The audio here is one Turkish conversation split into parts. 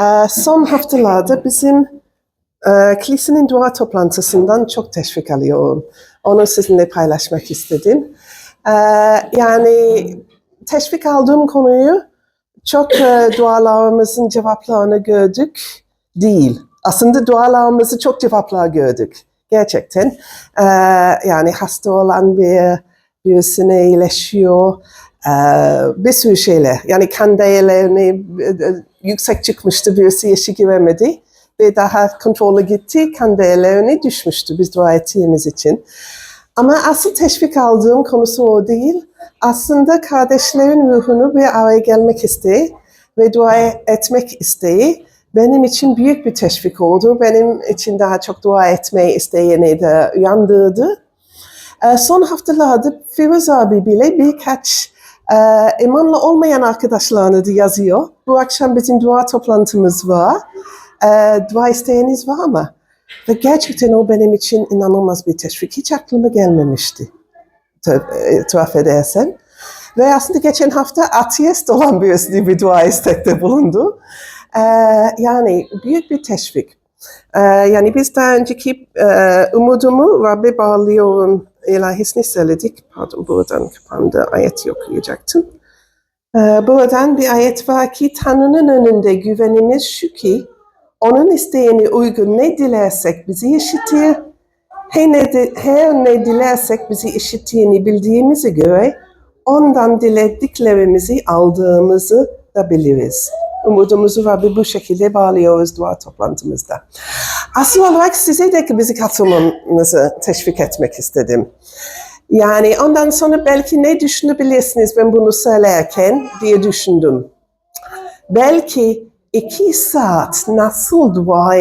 Ee, son haftalarda bizim e, kilisenin dua toplantısından çok teşvik alıyorum. Onu sizinle paylaşmak istedim. Ee, yani teşvik aldığım konuyu çok e, dualarımızın cevaplarını gördük değil. Aslında dualarımızı çok cevaplar gördük. Gerçekten. Ee, yani hasta olan bir birisine iyileşiyor. Bir sürü şeyler. Yani kan değerlerini e, yüksek çıkmıştı, birisi yaşı giremedi ve daha kontrolü gitti, kan değerlerini düşmüştü biz dua ettiğimiz için. Ama asıl teşvik aldığım konusu o değil. Aslında kardeşlerin ruhunu bir araya gelmek isteği ve dua etmek isteği benim için büyük bir teşvik oldu. Benim için daha çok dua etmeyi isteğini de uyandırdı. Ee, son haftalarda Firuze abi bile birkaç e, imanlı olmayan arkadaşlarını da yazıyor. Bu akşam bizim dua toplantımız var. E, dua isteğiniz var mı? Ve gerçekten o benim için inanılmaz bir teşvik. Hiç aklıma gelmemişti. Tu- e, Tuhaf edersen. Ve aslında geçen hafta ateist olan birisi bir dua istekte bulundu. Ee, yani büyük bir teşvik. Ee, yani biz daha önceki e, umudumu Rabbe bağlıyorum ilahisini söyledik. Pardon buradan kapandı ayet okuyacaktım. Ee, buradan bir ayet var ki Tanrı'nın önünde güvenimiz şu ki onun isteğine uygun ne dilersek bizi işitir. Her ne, di- her ne dilersek bizi işittiğini bildiğimize göre ondan dilediklerimizi aldığımızı da biliriz. Umudumuzu Rabbi bu şekilde bağlıyoruz dua toplantımızda. Asıl olarak size de bizi katılmanızı teşvik etmek istedim. Yani ondan sonra belki ne düşünebilirsiniz ben bunu söylerken diye düşündüm. Belki iki saat nasıl dua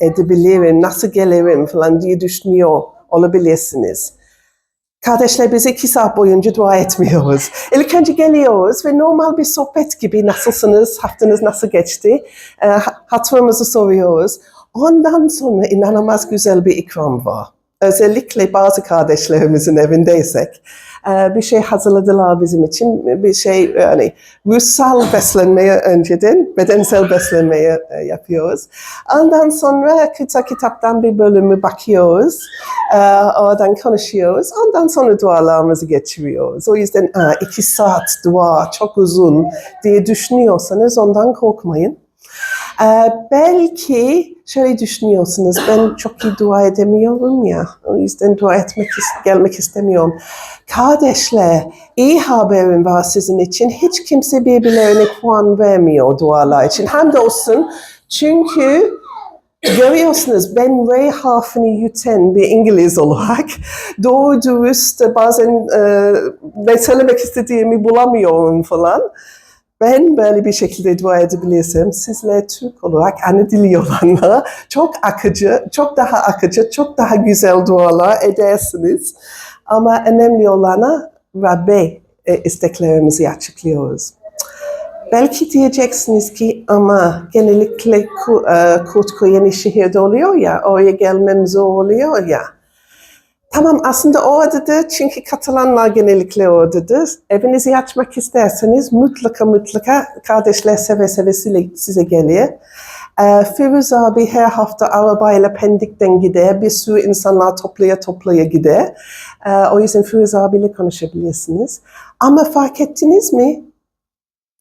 edebilirim, nasıl gelirim falan diye düşünüyor olabilirsiniz. Kardeşler biz iki saat boyunca dua etmiyoruz. İlk önce geliyoruz ve normal bir sohbet gibi nasılsınız, haftanız nasıl geçti, e, hatırımızı soruyoruz. Ondan sonra inanılmaz güzel bir ikram var. Özellikle bazı kardeşlerimizin evindeysek e, bir şey hazırladılar bizim için. Bir şey yani ruhsal beslenmeye önceden bedensel beslenmeye e, yapıyoruz. Ondan sonra kısa kitaptan bir bölümü bakıyoruz. E, oradan konuşuyoruz. Ondan sonra dualarımızı geçiriyoruz. O yüzden "Aa, iki saat dua çok uzun diye düşünüyorsanız ondan korkmayın. Ee, belki şöyle düşünüyorsunuz, ben çok iyi dua edemiyorum ya, o yüzden dua etmek gelmek istemiyorum. Kardeşler, iyi haberim var sizin için. Hiç kimse birbirlerine puan vermiyor dualar için. Hamdolsun çünkü Görüyorsunuz ben R harfini yutan bir İngiliz olarak doğru dürüst bazen e, ne söylemek istediğimi bulamıyorum falan. Ben böyle bir şekilde dua edebilirsem sizler Türk olarak ana dili olanlar çok akıcı, çok daha akıcı, çok daha güzel dualar edersiniz. Ama önemli olana Rabbe e, isteklerimizi açıklıyoruz. Belki diyeceksiniz ki ama genellikle e, Kurtköy yeni şehirde oluyor ya, oraya gelmem zor oluyor ya. Tamam aslında oradadır çünkü Katalanlar genellikle oradadır. Evinizi açmak isterseniz mutlaka mutlaka kardeşler seve seve size, geliyor. Ee, Firuz abi her hafta arabayla Pendik'ten gider. Bir sürü insanlar toplaya toplaya gider. Ee, o yüzden Firuz abiyle konuşabilirsiniz. Ama fark ettiniz mi?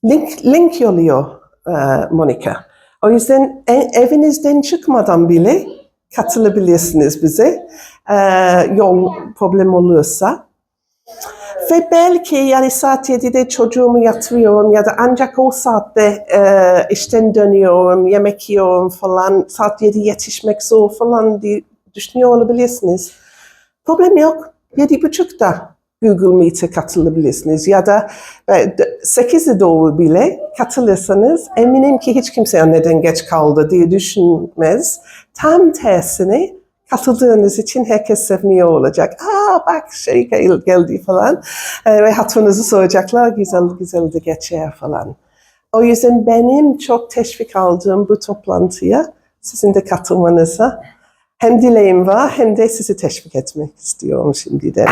Link, link yolluyor e, Monica. O yüzden e- evinizden çıkmadan bile katılabilirsiniz bize. E, yol problem olursa. Ve belki yani saat 7'de çocuğumu yatırıyorum ya da ancak o saatte e, işten dönüyorum, yemek yiyorum falan, saat 7 yetişmek zor falan diye düşünüyor olabilirsiniz. Problem yok. 7.30'da Google Meet'e katılabilirsiniz ya da e, 8'e doğru bile katılırsanız eminim ki hiç kimse neden geç kaldı diye düşünmez. Tam tersine katıldığınız için herkes seviniyor olacak. Aa bak şey gel- geldi falan. E, ve hatırınızı soracaklar güzel güzel de geçer falan. O yüzden benim çok teşvik aldığım bu toplantıya sizin de katılmanıza hem dileğim var hem de sizi teşvik etmek istiyorum şimdiden.